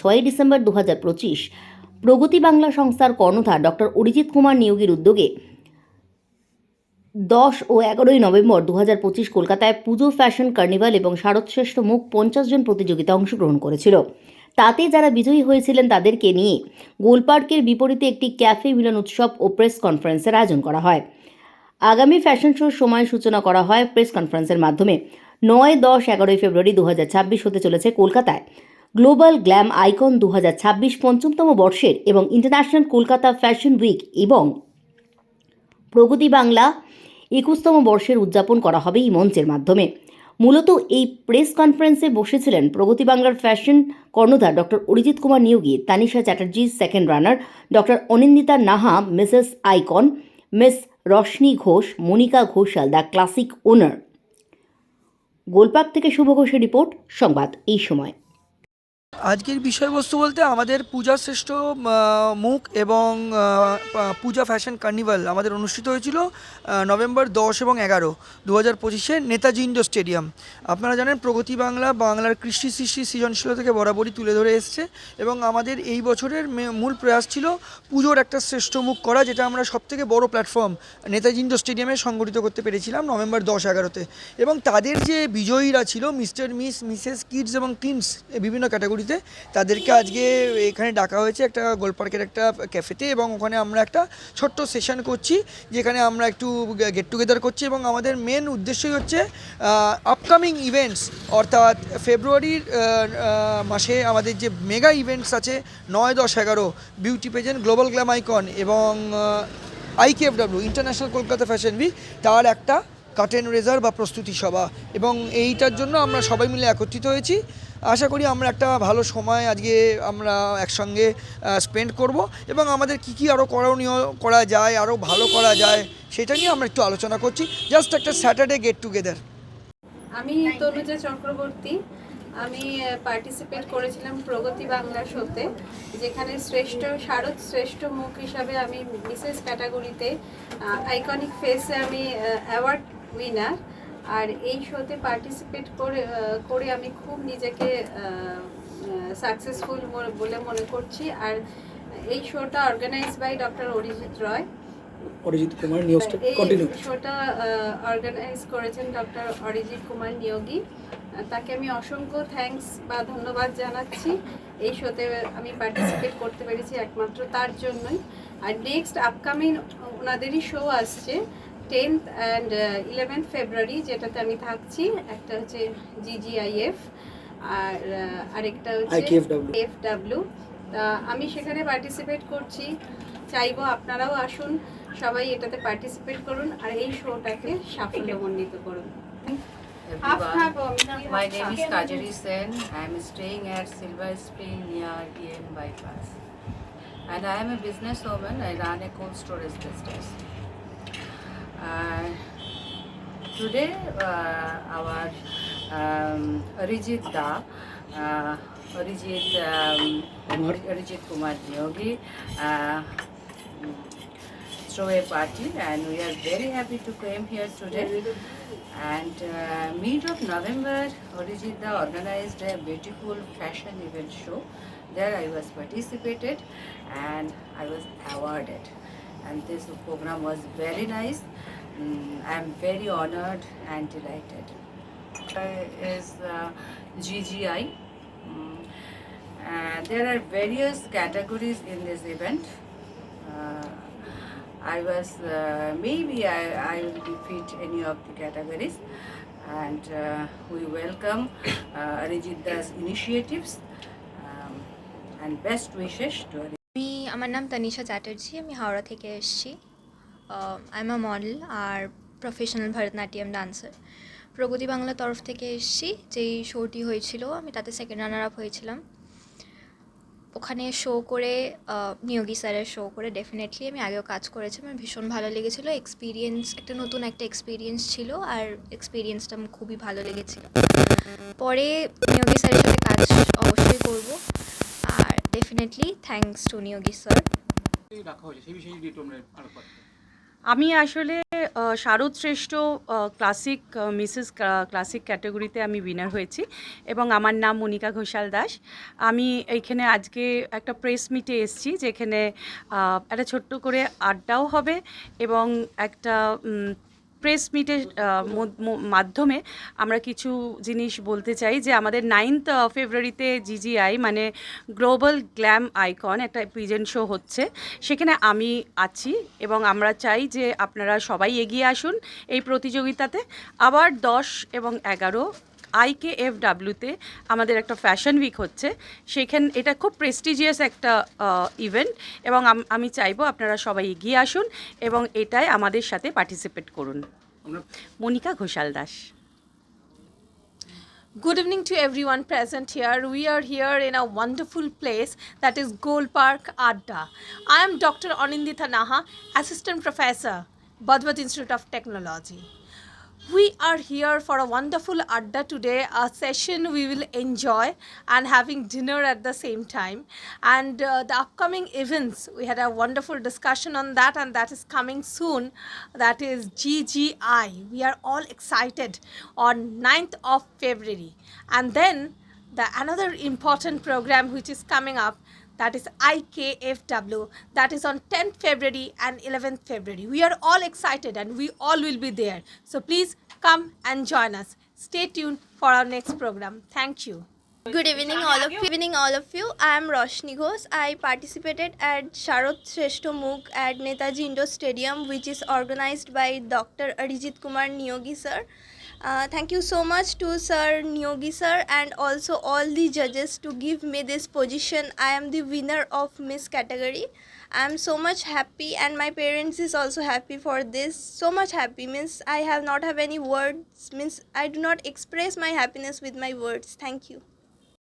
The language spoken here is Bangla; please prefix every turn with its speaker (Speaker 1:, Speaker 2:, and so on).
Speaker 1: ছয়ই ডিসেম্বর দু হাজার পঁচিশ। প্রগতি বাংলা সংস্থার কর্ণধার ডক্টর অরিজিৎ কুমার নিয়োগীর উদ্যোগে দশ ও এগারোই নভেম্বর দু হাজার পঁচিশ কলকাতায় পুজো, ফ্যাশন, কার্নিভাল এবং শারদশ্রেষ্ঠ মুখ পঞ্চাশ জন প্রতিযোগিতা অংশগ্রহণ করেছিল। তাতে যারা বিজয়ী হয়েছিলেন তাদেরকে নিয়ে গোলপার্কের বিপরীতে একটি ক্যাফে মিলন উৎসব ও প্রেস কনফারেন্সের আয়োজন করা হয়। আগামী ফ্যাশন শোর সময় সূচনা করা হয় প্রেস কনফারেন্সের মাধ্যমে। নয়, দশ, এগারোই ফেব্রুয়ারি দু হাজার ছাব্বিশ হতে চলেছে কলকাতায়। গ্লোবাল গ্ল্যাম আইকন দু হাজার ছাব্বিশ পঞ্চমতম বর্ষের এবং ইন্টারন্যাশনাল কলকাতা ফ্যাশন উইক এবং প্রগতি বাংলা একুশতম বর্ষের উদযাপন করা হবে এই মঞ্চের মাধ্যমে। মূলত এই প্রেস কনফারেন্সে বসেছিলেন প্রগতি বাংলার ফ্যাশন কর্ণধার doctor Arijit Kumar Niyogi, Tanisha Chatterjee second runner doctor Anindita Naha, Mrs icon, Miss Roshni Ghosh, Monica Ghoshal, the classic owner. Golpark থেকে শুভ ঘোষের রিপোর্ট, সংবাদ এই সময়।
Speaker 2: আজকের বিষয়বস্তু বলতে আমাদের পূজা শ্রেষ্ঠ মুখ এবং পূজা ফ্যাশন কার্নিভাল আমাদের অনুষ্ঠিত হয়েছিল নভেম্বর দশ এবং এগারো দু হাজার পঁচিশে নেতাজি ইন্ডোর স্টেডিয়াম। আপনারা জানেন প্রগতি বাংলা বাংলার কৃষ্টি সৃষ্টি সৃজনশীলতাকে বরাবরই তুলে ধরে এসছে এবং আমাদের এই বছরের মূল প্রয়াস ছিল পুজোর একটা শ্রেষ্ঠ মুখ করা, যেটা আমরা সবথেকে বড় প্ল্যাটফর্ম নেতাজি ইন্ডোর স্টেডিয়ামে সংগঠিত করতে পেরেছিলাম নভেম্বর দশ এগারোতে। এবং তাদের যে বিজয়ীরা ছিল, মিস্টার মিস, মিসেস কিডস এবং টিনস বিভিন্ন ক্যাটাগরিতে তাদেরকে আজকে এখানে ডাকা হয়েছে একটা গোলপার্কের একটা ক্যাফেতে এবং ওখানে আমরা একটা ছোট্ট সেশন করছি, যেখানে আমরা একটু গেট টুগেদার করছি এবং আমাদের মেন উদ্দেশ্যই হচ্ছে আপকামিং ইভেন্টস অর্থাৎ ফেব্রুয়ারির মাসে আমাদের যে মেগা ইভেন্টস আছে, নয়, দশ, এগারো beauty pageant global glam icon এবং IKFW international Kolkata fashion week তার একটা কাটেন রেজার বা প্রস্তুতি সভা। এবং এইটার জন্য আমরা সবাই মিলে একত্রিত হয়েছি। আশা করি আমরা একটা ভালো সময় আজকে আমরা একসঙ্গে স্পেন্ড করব এবং আমাদের কী কী আরও করণীয় করা যায় আরও ভালো করা যায়, সেটা নিয়ে আমরা একটু আলোচনা করছি। জাস্ট একটা স্যাটারডে গেট টুগেদার
Speaker 3: আমি তনুজা চক্রবর্তী। আমি পার্টিসিপেট করেছিলাম প্রগতি বাংলা শোতে যেখানে শ্রেষ্ঠ, শারদ শ্রেষ্ঠ মুখ হিসাবে আমি বিশেষ ক্যাটাগরিতে আইকনিক ফেসে আমি অ্যাওয়ার্ড উইনার আর এই শোতে পার্টিসিপেট করে করে আমি খুব নিজেকে সাকসেসফুল বলে মনে করছি। আর এই শোটা organize by doctor Arijit Roy.
Speaker 2: Arijit Kumar
Speaker 3: এই শোটা অর্গানাইজ করেছেন ডক্টর অরিজিৎ কুমার নিয়োগী। তাকে আমি অসংখ্য থ্যাঙ্কস বা ধন্যবাদ জানাচ্ছি। এই শোতে আমি পার্টিসিপেট করতে পেরেছি একমাত্র তার জন্যই। আর নেক্সট আপকামিং ওনাদেরই শো আসছে। টেন্থ অ্যান্ড ইলেভেন্থ ফেব্রুয়ারি যেটাতে আমি থাকছি একটা হচ্ছে জিজিআইএফ আর আরেকটা হচ্ছে এফ ডাব্লিউ তা আমি সেখানে পার্টিসিপেট করছি চাইব আপনারাও আসুন সবাই এটাতে পার্টিসিপেট করুন আর এই শোটাকে সাফল্যমণ্ডিত করুন.
Speaker 4: My name is Kajari Sen. I am staying at Silver Spring near EM Bypass. And I am a businesswoman. I run a cold storage business. Uh, today, uh, our um, Arijit Da, uh, Arijit, um, Arijit Kumar Yogi, uh, throw a party and we are very happy to come here today. And uh, mid of November, Orijita organized a beautiful fashion event show. There I was participated and I was awarded. And this program was very nice. Mm, I am very honored and delighted. Uh, is uh, GGI. Mm, uh, there are various categories in this event. Uh, I was uh, maybe I, I will defeat any of the categories, and uh, we welcome uh, Arijit Das initiatives um, and best wishes to.
Speaker 5: আমি আমার নাম তানিশা চ্যাটার্জি আমি হাওড়া থেকে এসেছি আই এম আ মডেল আর প্রফেশনাল ভরতনাট্যম ডান্সার প্রগতি বাংলার তরফ থেকে এসেছি, যেই শোটি হয়েছিল, আমি তাতে সেকেন্ড রানার আপ হয়েছিলাম। ওখানে শো করে নিয়োগী স্যারের শো করে ডেফিনেটলি আমি আগেও কাজ করেছি, আমার ভীষণ ভালো লেগেছিলো এক্সপিরিয়েন্স একটা নতুন একটা এক্সপিরিয়েন্স ছিল আর এক্সপিরিয়েন্সটা আমার খুবই ভালো লেগেছিলো। পরে নিয়োগী স্যারের সাথে কাজ অবশ্যই করব, আর definitely thanks to Niyogi sir
Speaker 6: রাখা হয়েছে, সেই বিষয়ে আমি আসলে শারদশ্রেষ্ঠ শ্রেষ্ঠ ক্লাসিক মিসেস ক্লাসিক ক্যাটাগরিতে আমি উইনার হয়েছি এবং আমার নাম মনিকা ঘোষাল দাস। আমি এইখানে আজকে একটা প্রেস মিটে এসেছি যেখানে একটা ছোট্ট করে আড্ডাও হবে এবং একটা প্রেস মিটের মাধ্যমে আমরা কিছু জিনিস বলতে চাই যে আমাদের নাইনথ ফেব্রুয়ারিতে জিজিআই মানে গ্লোবাল গ্ল্যাম আইকন একটা প্রিজেন্ট শো হচ্ছে। সেখানে আমি আছি এবং আমরা চাই যে আপনারা সবাই এগিয়ে আসুন এই প্রতিযোগিতাতে। আবার দশ এবং এগারো আইকে এফ ডাব্লিউতে আমাদের একটা ফ্যাশন উইক হচ্ছে সেখান এটা খুব প্রেস্টিজিয়াস একটা ইভেন্ট এবং আমি চাইব আপনারা সবাই এগিয়ে আসুন এবং এটাই আমাদের সাথে পার্টিসিপেট করুন Monika Ghoshal Das
Speaker 7: Good evening to everyone present here. We are here in a wonderful place that is Gold Park Adda. I am Dr. Anindita Naha, Assistant Professor, Badvat Institute of Technology. We are here for a wonderful Adda today, a session we will enjoy and having dinner at the same time. And uh, the upcoming events, we had a wonderful discussion on that, and that is coming soon. That is GGI. We are all excited on 9th of February. And then the another important program which is coming up that is IKFW that is on 10th February and 11th February. We are all excited and we all will be there. So please come and join us. Stay tuned for our next program. Thank you.
Speaker 5: Good evening, all of you. Evening, all of you. I am Roshni Ghosh. I participated at Sharad Shrestha at Netaji Indoor Stadium, which is organized by Dr. Arijit Kumar Niyogi sir. Uh, thank you so much to Sir Niyogi sir and also all the judges to give me this position. I am the winner of Miss category. I am so much happy and my parents is also happy for this. So much happy means I have not have any words means I do not express my happiness with my words. Thank you.